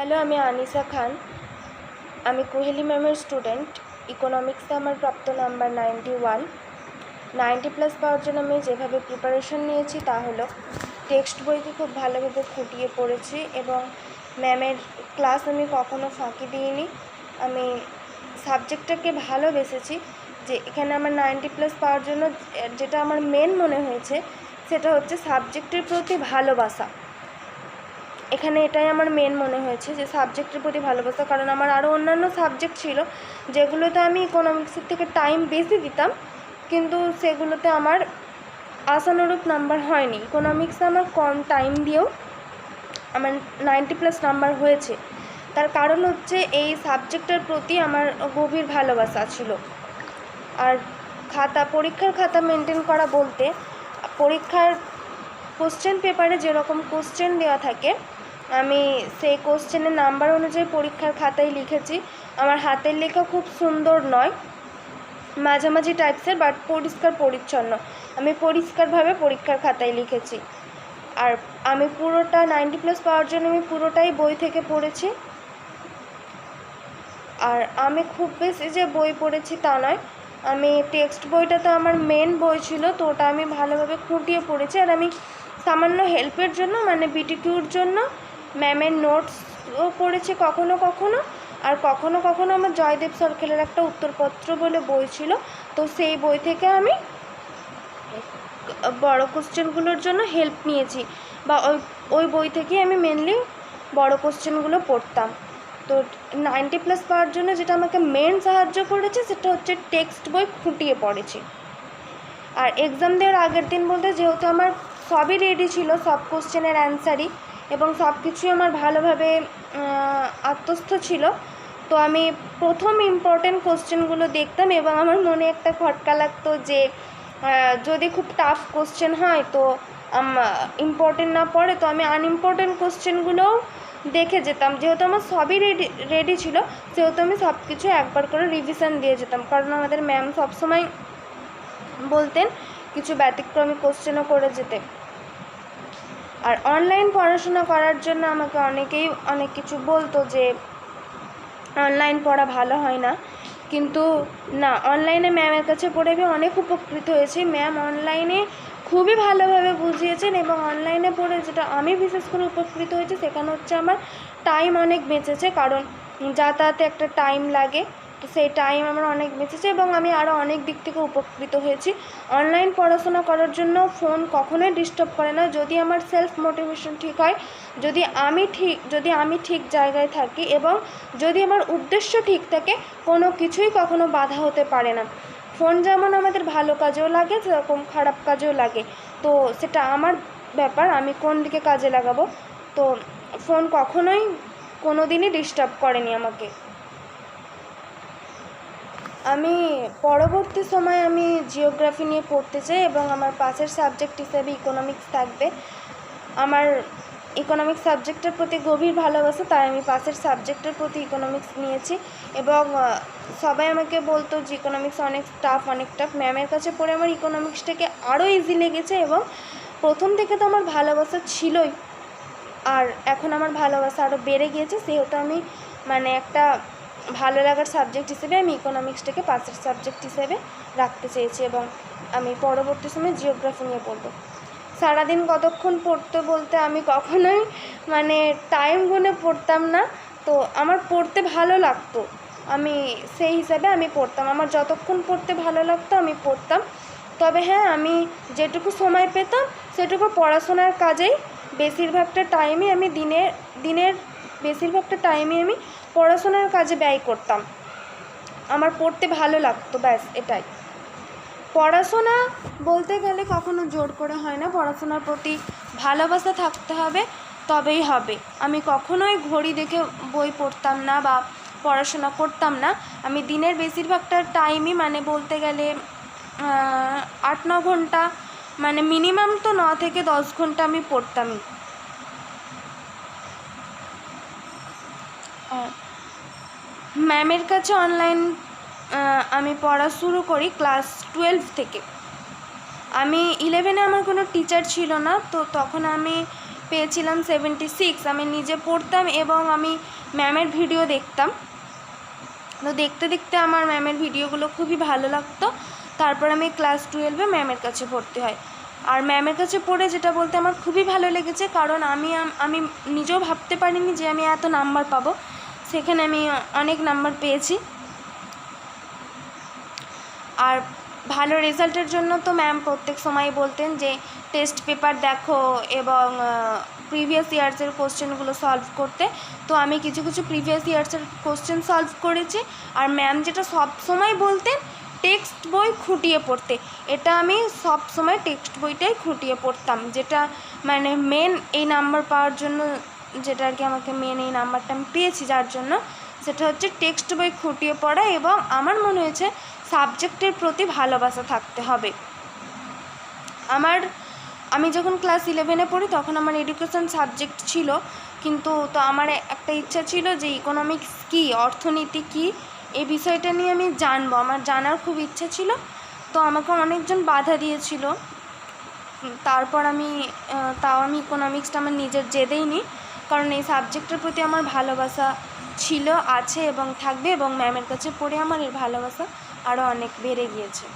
Hello আমি আনিসা খান। আমি কোহেলি ম্যামের স্টুডেন্ট ইকোনমিক্সে আমার প্রাপ্ত number ninety one ninety plus পাওয়ার জন্য আমি যেভাবে প্রিপারেশন নিয়েছি তা হলো টেক্সট বইকে খুব ভালোভাবে খুঁটিয়ে পড়েছি এবং ম্যামের ক্লাস আমি কখনো ফাঁকি দিইনি। আমি সাবজেক্টটাকে ভালোবেসেছি যে এখানে আমার নাইনটি প্লাস পাওয়ার জন্য, যেটা আমার মেন মনে হয়েছে, সেটা হচ্ছে সাবজেক্টের প্রতি ভালোবাসা। এখানে এটাই আমার মেন মনে হয়েছে যে সাবজেক্টের প্রতি ভালোবাসা, কারণ আমার আরও অন্যান্য সাবজেক্ট ছিল, যেগুলোতে আমি ইকোনমিক্সের থেকে টাইম বেশি দিতাম, কিন্তু সেগুলোতে আমার আশানুরূপ নাম্বার হয়নি। ইকোনমিক্সে আমার কম টাইম দিয়েও আমার নাইনটি প্লাস নাম্বার হয়েছে। তার কারণ হচ্ছে এই সাবজেক্টের প্রতি আমার গভীর ভালোবাসা ছিল। আর খাতা, পরীক্ষার খাতা মেনটেন করা বলতে, পরীক্ষার কোশ্চেন পেপারে যেরকম কোশ্চেন দেওয়া থাকে আমি সেই কোশ্চেনের নাম্বার অনুযায়ী পরীক্ষার খাতায় লিখেছি। আমার হাতের লেখা খুব সুন্দর নয়। মাঝামাঝি টাইপসের বাট পরিষ্কার পরিচ্ছন্ন। আমি পরিষ্কারভাবে পরীক্ষার খাতায় লিখেছি। আর আমি পুরোটা নাইনটি প্লাস পাওয়ার জন্য আমি পুরোটাই বই থেকে পড়েছি। আর আমি খুব বেশি যে বই পড়েছি তা নয়। আমি টেক্সট বইটা তো আমার মেন বই ছিল, তো ওটা আমি ভালোভাবে খুঁটিয়ে পড়েছি। আর আমি সামান্য হেল্পের জন্য মানে বিটিকিউর জন্য ম্যামের নোটসও পড়েছি কখনো কখনো, আর কখনো কখনো আমার জয়দেব সরকারের একটা উত্তরপত্র বলে বই ছিল। তো সেই বই থেকে আমি বড় কোশ্চেনগুলোর জন্য হেল্প নিয়েছি। বা ওই ওই বই থেকেই আমি মেনলি বড় কোশ্চেনগুলো পড়তাম। তো নাইনটি প্লাস পাওয়ার জন্য যেটা আমাকে মেন সাহায্য করেছে সেটা হচ্ছে টেক্সট বই খুঁটিয়ে পড়েছি। আর এক্সাম দেওয়ার আগের দিন বলতে যেহেতু আমার সবই রেডি ছিল, সব কোশ্চেনের অ্যান্সারই এবং সব কিছুই আমার ভালোভাবে আত্মস্থ ছিল। তো আমি প্রথম ইম্পর্টেন্ট কোশ্চেনগুলো দেখতাম এবং আমার মনে একটা খটকা লাগতো যে যদি খুব টাফ কোশ্চেন হয় তো ইম্পর্টেন্ট না পড়ে তো আমি আনইম্পর্টেন্ট কোশ্চেনগুলোও দেখে যেতাম। যেহেতু আমার সবই রেডি রেডি ছিল, সেহেতু আমি সব কিছু একবার করে রিভিশন দিয়ে যেতাম। কারণ আমাদের ম্যাম সবসময় বলতেন, কিছু ব্যতিক্রমী কোশ্চেনও করে যেতে। আর অনলাইন পড়াশোনা করার জন্য আমাকে অনেকেই অনেক কিছু বলতো যে অনলাইন পড়া ভালো হয় না। কিন্তু না অনলাইনে ম্যামের কাছে পড়ে আমি অনেক উপকৃত হয়েছি। ম্যাম অনলাইনে খুবই ভালোভাবে বুঝিয়েছেন এবং অনলাইনে পড়ে যেটা আমি বিশেষ করে উপকৃত হয়েছি, সেখানে হচ্ছে আমার টাইম অনেক বেঁচেছে। কারণ যাতায়াতে একটা টাইম লাগে। তো সেই টাইম আমার অনেক বেঁচেছে এবং আমি আরও অনেক দিক থেকে উপকৃত হয়েছি। অনলাইন পড়াশোনা করার জন্য ফোন কখনোই ডিস্টার্ব করে না। যদি আমার সেলফ মোটিভেশন ঠিক হয়, যদি আমি ঠিক, যদি আমি ঠিক জায়গায় থাকি এবং যদি আমার উদ্দেশ্য ঠিক থাকে, কোনো কিছুই কখনো বাধা হতে পারে না। ফোন যেমন আমাদের ভালো কাজেও লাগে, সেরকম খারাপ কাজেও লাগে। তো সেটা আমার ব্যাপার, আমি কোন দিকে কাজে লাগাবো? তো ফোন কখনোই কোনো দিনই ডিস্টার্ব করেনি আমাকে। আমি পরবর্তী সময় আমি জিওগ্রাফি নিয়ে পড়তে চাই এবং আমার পাশের সাবজেক্ট হিসেবে ইকোনমিক্স থাকবে। আমার ইকোনমিক্স সাবজেক্টের প্রতি গভীর ভালোবাসা, তাই আমি পাশের সাবজেক্টের প্রতি ইকোনমিক্স নিয়েছি এবং সবাই আমাকে বলতো যে ইকোনমিক্স অনেক টাফ অনেক টাফ ম্যামের কাছে পড়ে আমার ইকোনমিক্সটাকে আরও ইজি লেগেছে এবং প্রথম থেকে তো আমার ভালোবাসা ছিলই। আর এখন আমার ভালোবাসা আরও বেড়ে গিয়েছে, সেহেতু আমি মানে একটা ভালো লাগার সাবজেক্ট হিসেবে আমি ইকোনমিক্সটাকে পাশের সাবজেক্ট হিসেবে রাখতে চেয়েছি এবং আমি পরবর্তী সময় জিওগ্রাফি নিয়ে পড়ব। সারাদিন কতক্ষণ পড়তে বলতে আমি কখনোই মানে টাইম গুনে পড়তাম না। তো আমার পড়তে ভালো লাগতো। আমি সেই হিসাবে আমি পড়তাম। আমার যতক্ষণ পড়তে ভালো লাগতো আমি পড়তাম। তবে হ্যাঁ আমি যেটুকু সময় পেতাম, সেটুকু পড়াশোনার কাজেই বেশিরভাগটা টাইমই আমি দিনের দিনের বেশিরভাগটা টাইমই আমি পড়াশোনার কাজে ব্যয় করতাম। আমার পড়তে ভালো লাগতো, ব্যাস, এটাই। পড়াশোনা বলতে গেলে কখনো জোর করে হয় না। পড়াশোনার প্রতি ভালোবাসা থাকতে হবে, তবেই হবে। আমি কখনোই ঘড়ি দেখে বই পড়তাম না বা পড়াশোনা করতাম না। আমি দিনের বেশিরভাগটা টাইমই মানে বলতে গেলে আট, ন ঘণ্টা মানে মিনিমাম তো ন থেকে দশ ঘণ্টা আমি পড়তামই। ম্যামের কাছে অনলাইন আমি পড়া শুরু করি ক্লাস টুয়েলভ থেকে। আমি ইলেভেনে আমার কোনো টিচার ছিল না, তো তখন আমি পেয়েছিলাম সেভেন্টি সিক্স আমি নিজে পড়তাম এবং আমি ম্যামের ভিডিও দেখতাম। তো দেখতে দেখতে আমার ম্যামের ভিডিওগুলো খুবই ভালো লাগতো। তারপর আমি ক্লাস টুয়েলভে ম্যামের কাছে ভর্তি হয় আর ম্যামের কাছে পড়ে যেটা বলতে আমার খুবই ভালো লেগেছে, কারণ আমি আমি নিজেও ভাবতে পারিনি যে আমি এত নাম্বার পাবো। সেখানে আমি অনেক নাম্বার পেয়েছি। আর ভালো রেজাল্টের জন্য তো ম্যাম প্রত্যেক সময় বলতেন যে টেস্ট পেপার দেখো এবং প্রিভিয়াস ইয়ার্সের কোশ্চেনগুলো সলভ করতে। তো আমি কিছু কিছু প্রিভিয়াস ইয়ার্সের কোশ্চেন সলভ করেছি। আর ম্যাম যেটা সব সময় বলতেন টেক্সট বই খুঁটিয়ে পড়তে। এটা আমি সব সময় টেক্সট বইটাই খুঁটিয়ে পড়তাম। যেটা মানে মেন এই নাম্বার পাওয়ার জন্য যেটা আর কি আমাকে মেন এই নাম্বারটা আমি পেয়েছি যার জন্য, সেটা হচ্ছে টেক্সট বই খুঁটিয়ে পড়া এবং আমার মনে হয়েছে সাবজেক্টের প্রতি ভালোবাসা থাকতে হবে। আমার, আমি যখন ক্লাস ইলেভেনে পড়ি তখন আমার এডুকেশন সাবজেক্ট ছিল, কিন্তু তো আমার একটা ইচ্ছা ছিল যে ইকোনমিক্স কী, অর্থনীতি কী, এই বিষয়টা নিয়ে আমি জানব। আমার জানার খুব ইচ্ছা ছিল, তো আমাকে অনেকজন বাধা দিয়েছিল। তারপর আমি তাও আমি ইকোনমিক্সটা আমার নিজের জেদেই নিই কারণ এই সাবজেক্টের প্রতি আমার ভালোবাসা ছিল, আছে এবং থাকবে এবং ম্যামের কাছে পড়ে আমার এর ভালোবাসা আরও অনেক বেড়ে গিয়েছে।